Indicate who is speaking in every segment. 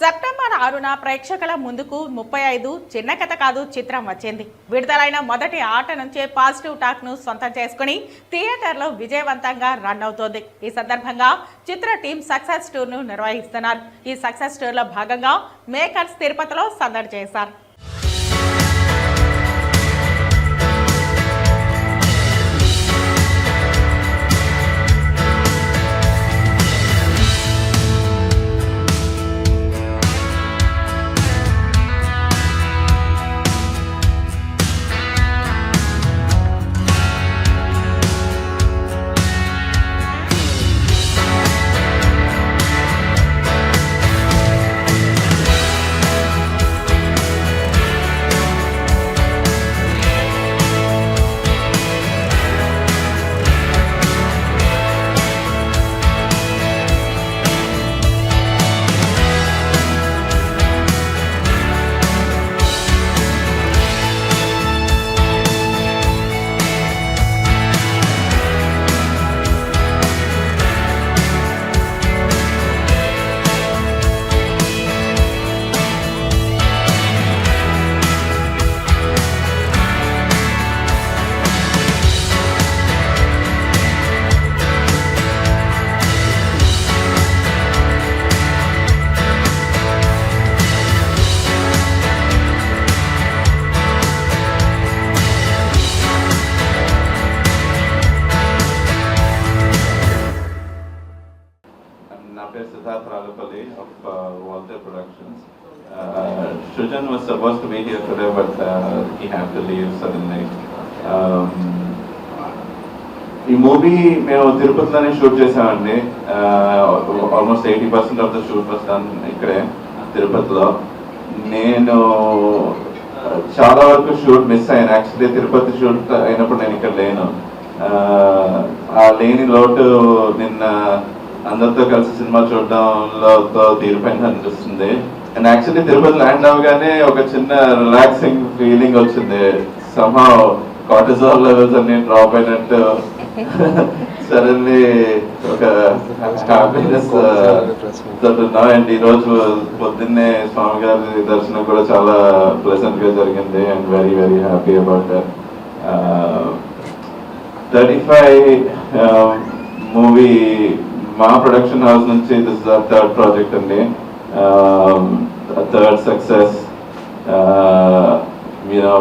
Speaker 1: September ఆరున ప్రేక్షకుల ముందుకు ముప్పై ఐదు చిన్న కథ కాదు చిత్రం వచ్చింది. విడుదలైన మొదటి ఆట నుంచే పాజిటివ్ టాక్ను సొంతం చేసుకుని థియేటర్లో విజయవంతంగా రన్ అవుతోంది. ఈ సందర్భంగా చిత్ర టీం సక్సెస్ టూర్ను నిర్వహిస్తున్నారు. ఈ సక్సెస్ టూర్లో భాగంగా మేకర్స్ తిరుపతిలో సందడి చేశారు.
Speaker 2: Pratap Ralapalli of uh, Walter Productions. Uh, Shujan Srujan supposed to be here today, but but he had to leave suddenly. Um, ఈ మూవీ మేము తిరుపతిలోనే షూట్ చేసామండి almost eighty percent of the shoot was done ఇక్కడే తిరుపతిలో నేను uh, చాలా వరకు shoot miss అయ్యాను యాక్చువల్లీ తిరుపతి షూట్ అయినప్పుడు నేను ఇక్కడ లేను uh, ఆ లేని లోటు నిన్న అందరితో కలిసి సినిమా చూడడంలో తీరిపోయింది అనిపిస్తుంది అండ్ యాక్చువల్లీ తిరుపతి ల్యాండ్ అవగానే ఒక చిన్న రిలాక్సింగ్ ఫీలింగ్ వచ్చింది. సమ్హా కార్టిజాల్ లెవెల్స్ అన్ని డ్రాప్ అయినట్టు. సడన్లీ ఒక హ్యాపీనెస్ అండ్ ఈ రోజు పొద్దున్నే స్వామి గారి దర్శనం కూడా చాలా ప్లెజెంట్గా జరిగింది. And very very happy about thirty five movie మా ప్రొడక్షన్ హౌస్ నుంచి దిస్ థర్డ్ ప్రాజెక్ట్ అండి third success you know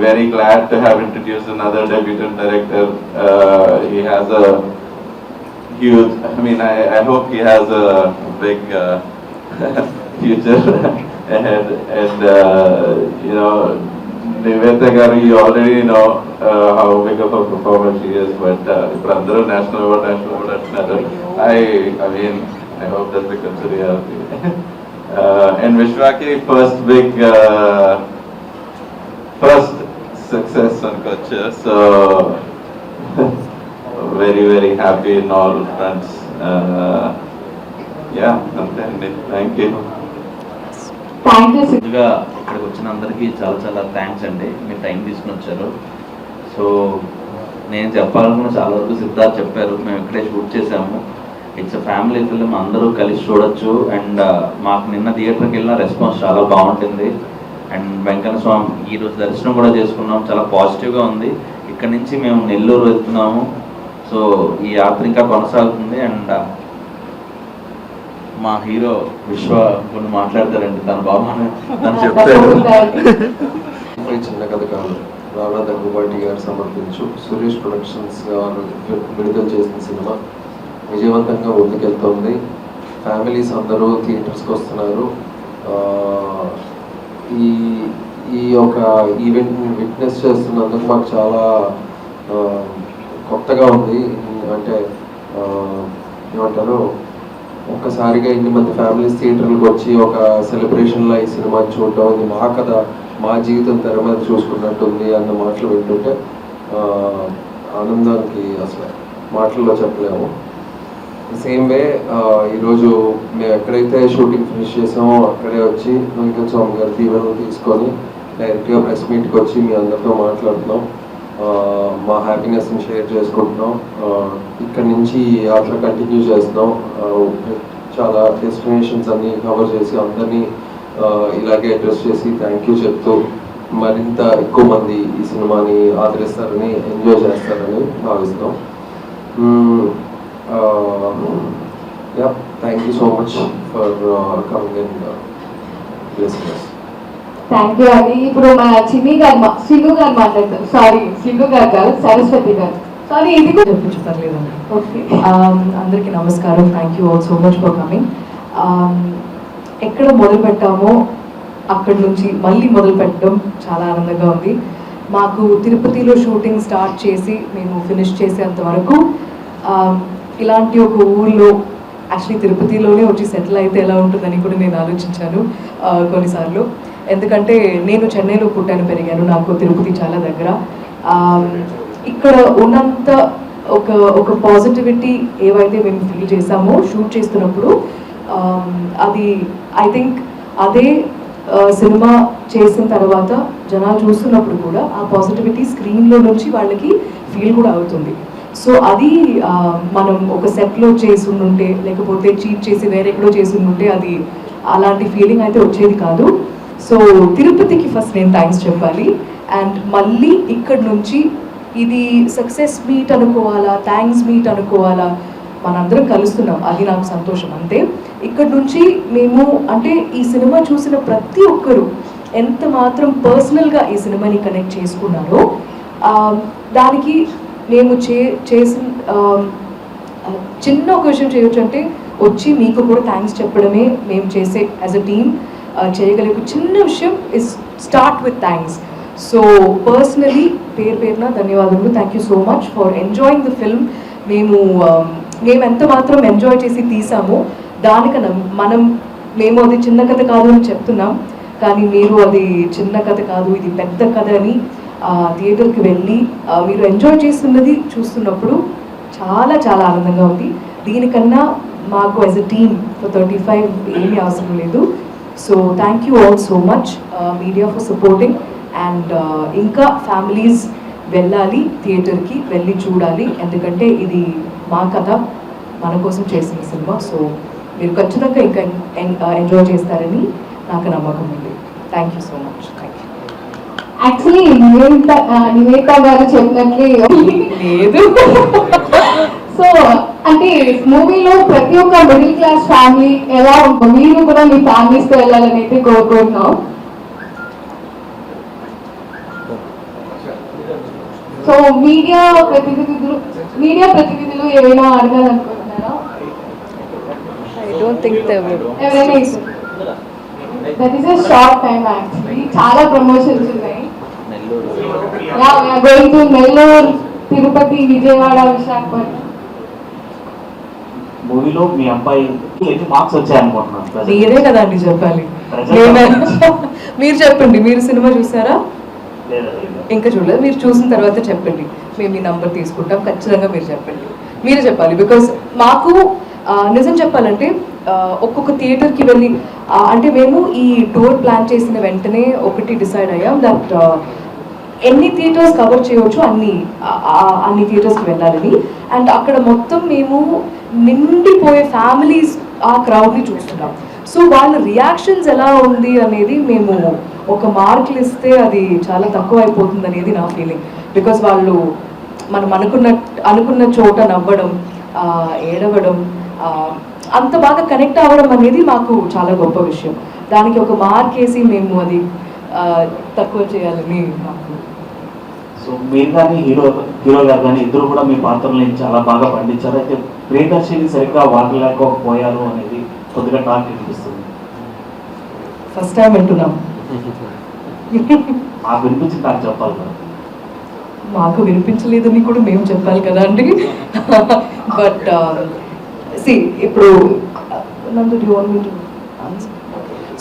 Speaker 2: very glad to have introduced another debutant director. Uh, he has a huge, I mean, I, I hope he has a big uh, future ahead. And, uh, you know, Niveta Garu, you already know uh, how big of a performer she is, but uh, ఇప్పుడు అందరూ national award, national award అంటున్నారు. I, I mean, I hope that becomes a reality. uh, and Vishwaki, first big uh, first success on culture. So very very happy in all fronts. Uh, yeah, అంతే Thank you.
Speaker 3: Thank you
Speaker 4: ముందుగా ఇక్కడికి వచ్చిన అందరికీ చాలా చాలా thanks అండి. మీరు time తీసుకుని వచ్చారు. సో నేను చెప్పాలనుకున్న చాలా వరకు సిద్ధార్థ్ చెప్పారు. మేము ఇక్కడే షూట్ చేసాము ఇట్స్ ఫ్యామిలీ ఫిల్మ్ అందరూ కలిసి చూడొచ్చు. అండ్ uh, మాకు నిన్న థియేటర్కి వెళ్ళిన రెస్పాన్స్ చాలా బాగుంటుంది. అండ్ వెంకన్న స్వామి ఈరోజు దర్శనం కూడా చేసుకున్నాం. చాలా పాజిటివ్గా ఉంది. ఇక్కడ నుంచి మేము నెల్లూరు వెళ్తున్నాము. సో ఈ యాత్ర ఇంకా కొనసాగుతుంది. అండ్ మా హీరో విశ్వ కొన్ని మాట్లాడతారండి. తన బాబు తను
Speaker 5: చిన్న కథ కాదు. రానా దగ్గుబాటి గారు సమర్పించు సురేష్ ప్రొడక్షన్స్ గారు విడుదల చేసిన సినిమా. విజయవంతంగా ముందుకెళ్తోంది. ఫ్యామిలీస్ అందరూ థియేటర్స్కి వస్తున్నారు. ఈ ఈ యొక్క ఈవెంట్ని విట్నెస్ చేస్తున్నందుకు మాకు చాలా కొత్తగా ఉంది. అంటే ఏమంటారు? ఒక్కసారిగా ఇన్ని మంది ఫ్యామిలీస్ థియేటర్లకు వచ్చి ఒక సెలబ్రేషన్లో ఈ సినిమా చూడటం ఇది మా కథ మా జీవితం తెర మీద చూసుకున్నట్టుంది అన్న మాటలు వింటుంటే ఆనందానికి అసలు మాటల్లో చెప్పలేము. సేమ్ వే ఈరోజు మేము ఎక్కడైతే షూటింగ్ ఫినిష్ చేసామో అక్కడే వచ్చి వెంకట స్వామి గారి దీవెనలు తీసుకొని డైరెక్ట్గా ప్రెస్ మీట్కి వచ్చి మీ అందరితో మాట్లాడుతున్నాం. మా హ్యాపీనెస్ని షేర్ చేసుకుంటున్నాం. ఇక్కడ నుంచి అట్లా కంటిన్యూ చేస్తున్నాం. చాలా డెస్టినేషన్స్ అన్ని కవర్ చేసి అందరినీ ఇలాగే అడ్రస్ చేసి థ్యాంక్ యూ చెప్తూ మరింత ఎక్కువ మంది ఈ సినిమాని ఆదరిస్తారని ఎంజాయ్ చేస్తారని భావిస్తాం yeah thank you so much for coming and blessing
Speaker 3: thank you అండి ఇప్పుడు మన చిన్ని గారు మా- సింగు గారు మాట్లాడతారు. సారీ సింగు గారు కాదు సరస్వతి గారు. సారీ ఇది కూడా
Speaker 6: చెప్పించు
Speaker 3: ఓకే
Speaker 6: um, అందరికీ నమస్కారం. Thank you all so much for coming ఎక్కడ మొదలు పెట్టామో అక్కడి నుంచి మళ్ళీ మొదలు పెట్టడం చాలా ఆనందంగా ఉంది. మాకు తిరుపతిలో షూటింగ్ స్టార్ట్ చేసి మేము ఫినిష్ చేసేంత వరకు um, ఇలాంటి ఒక ఊర్లో యాక్చువల్లీ తిరుపతిలోనే వచ్చి సెటిల్ అయితే ఎలా ఉంటుందని కూడా నేను ఆలోచించాను uh, కొన్నిసార్లు. ఎందుకంటే నేను చెన్నైలో పుట్టాను పెరిగాను నాకు తిరుపతి చాలా దగ్గర. ఇక్కడ ఉన్నంత ఒక ఒక పాజిటివిటీ ఏవైతే మేము ఫీల్ చేసామో షూట్ చేస్తున్నప్పుడు అది ఐ థింక్ అదే సినిమా చేసిన తర్వాత జనాలు చూస్తున్నప్పుడు కూడా ఆ పాజిటివిటీ స్క్రీన్లో నుంచి వాళ్ళకి ఫీల్ కూడా అవుతుంది. సో అది మనం ఒక సెట్లో చేసి ఉంటే లేకపోతే చీట్ చేసి వేరెక్కడో చేసి ఉంటే అది అలాంటి ఫీలింగ్ అయితే వచ్చేది కాదు. సో తిరుపతికి ఫస్ట్ నేను థ్యాంక్స్ చెప్పాలి. అండ్ మళ్ళీ ఇక్కడ నుంచి ఇది సక్సెస్ మీట్ అనుకోవాలా థ్యాంక్స్ మీట్ అనుకోవాలా మనందరం కలుస్తున్నాం. అది నాకు సంతోషం అంతే. ఇక్కడ నుంచి మేము అంటే ఈ సినిమా చూసిన ప్రతి ఒక్కరూ ఎంత మాత్రం పర్సనల్గా ఈ సినిమాని కనెక్ట్ చేసుకున్నారో దానికి మేము చే చేసిన చిన్న ఒక విషయం చేయొచ్చు అంటే వచ్చి మీకు కూడా థ్యాంక్స్ చెప్పడమే మేము చేసే యాజ్ అ టీమ్ చేయగలిగే ఒక చిన్న విషయం is start with thanks so personally పేరు పేరున ధన్యవాదాలు thank you so much for enjoying the film మేము um, మేము ఎంత మాత్రం ఎంజాయ్ చేసి తీసామో దానికన్నా మనం మేము అది చిన్న కథ కాదు అని చెప్తున్నాం. కానీ మీరు అది చిన్న కథ కాదు ఇది పెద్ద కథ అని థియేటర్కి వెళ్ళి మీరు ఎంజాయ్ చేస్తున్నది చూస్తున్నప్పుడు చాలా చాలా ఆనందంగా ఉంది. దీనికన్నా మాకు as a team for thirty five ఏమీ అవసరం లేదు. So thank you all so much media for supporting and ఇంకా ఫ్యామిలీస్ వెళ్ళాలి థియేటర్కి వెళ్ళి చూడాలి. ఎందుకంటే ఇది మా కథ మన కోసం చేసిన సినిమా. సో మీరు ఖచ్చితంగా ఇంకా ఎంజాయ్ చేస్తారని నాకు నమ్మకం ఉంది. Thank you so much thank you
Speaker 3: actually Nivedita ఆ, నివేదిత గారు చెప్పినట్లే.
Speaker 6: లేదు.
Speaker 3: సో అంటే మూవీలో ప్రతి ఒక్క మిడిల్ క్లాస్ ఫ్యామిలీ ఎలా ఉంటుంది మీరు కూడా మీ ఫ్యామిలీస్తో వెళ్ళాలని అయితే కోరుకుంటున్నాం. సో మీడియా ప్రతినిధులు మీడియా ప్రతినిధులు ఏమైనా అడగాలనుకుంటున్నారా? That is a short time actually చాలా ప్రమోషన్స్ ఉన్నాయి. Going to Nellore Tirupati Vijayawada Visakhapatnam.
Speaker 7: మూవీలో మీ అబ్బాయికి ఎన్ని మార్క్స్ వచ్చాయనుకుంటున్నాను?
Speaker 6: మీరే కదండి చెప్పాలి. మీరు చెప్పండి మీరు సినిమా చూసారా. ఇంకా చూడలేదు. మీరు చూసిన తర్వాత చెప్పండి. మేము మీ నంబర్ తీసుకుంటాం. ఖచ్చితంగా మీరు చెప్పండి. మీరే చెప్పాలి. బికాస్ మాకు నిజం చెప్పాలంటే ఒక్కొక్క థియేటర్కి వెళ్ళి అంటే మేము ఈ టూర్ ప్లాన్ చేసిన వెంటనే ఒకటి డిసైడ్ అయ్యాం. దట్ ఎన్ని థియేటర్స్ కవర్ చేయవచ్చు అన్ని అన్ని థియేటర్స్కి వెళ్ళాలని అండ్ అక్కడ మొత్తం మేము నిండిపోయే ఫ్యామిలీస్ ఆ క్రౌడ్ని చూస్తున్నాం సో వాళ్ళ రియాక్షన్స్ ఎలా ఉంది అనేది మేము ఒక మార్కులు ఇస్తే అది చాలా తక్కువ అయిపోతుంది అనేది నా ఫీలింగ్ బికాస్ వాళ్ళు మనం అనుకున్న అనుకున్న చోట నవ్వడం ఏడవడం అంత బాగా కనెక్ట్ అవ్వడం అనేది మాకు చాలా గొప్ప విషయం. దానికి ఒక మార్క్ వేసి మేము అది తక్కువ చేయాలని మాకు
Speaker 7: సో మీరు కానీ హీరో హీరో గారు కానీ ఇద్దరు కూడా మీ పాత్రలను చాలా బాగా పండించారు. అయితే ప్రియదర్శిని సరిగ్గా వాడలేకపోయారు అనేది కొద్దిగా టాక్ వినిపిస్తుంది.
Speaker 6: ఫస్ట్ టైం వింటున్నాం.
Speaker 7: మాకు వినిపించింది నాకు చెప్పాలి కదా.
Speaker 6: మాకు వినిపించలేదని కూడా మేము చెప్పాలి కదా అండి. బట్ సి ఇప్పుడు Nandu do want me to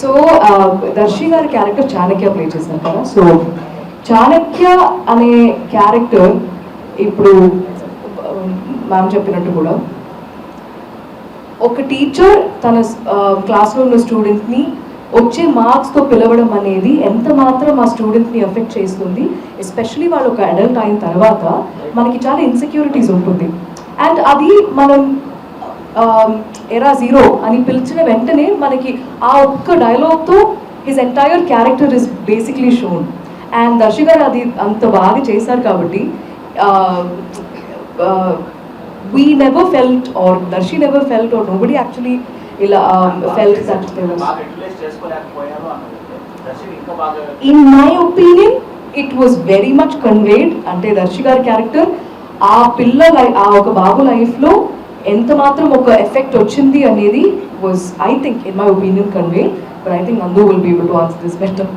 Speaker 6: so Darshi గారి క్యారెక్టర్ చాణక్య ప్లే చేశారు కదా. సో చాణక్య అనే క్యారెక్టర్ ఇప్పుడు మ్యామ్ చెప్పినట్టు కూడా ఒక టీచర్ తన క్లాస్లో ఉన్న స్టూడెంట్ని వచ్చే మార్క్స్తో పిలవడం అనేది ఎంత మాత్రం ఆ స్టూడెంట్ని ఎఫెక్ట్ చేస్తుంది. ఎస్పెషలీ వాళ్ళు ఒక అడల్ట్ అయిన తర్వాత మనకి చాలా ఇన్సెక్యూరిటీస్ ఉంటుంది. అండ్ అది మనం ఎరా జీరో అని పిలిచిన వెంటనే మనకి ఆ ఒక్క డైలాగ్తో his entire character is basically shown and Darshi గారు అది అంత బాగా చేశారు కాబట్టి we never felt or Darshi never felt or nobody actually ఇలా
Speaker 7: felt that
Speaker 6: in my opinion it was very much conveyed అంటే దర్శి గారి క్యారెక్టర్ ఆ పిల్ల ఆ ఒక బాబు లైఫ్లో ఎంత మాత్రం ఒక ఎఫెక్ట్ వచ్చింది అనేది was I think in my opinion convey but I think Nandu will be able to answer this better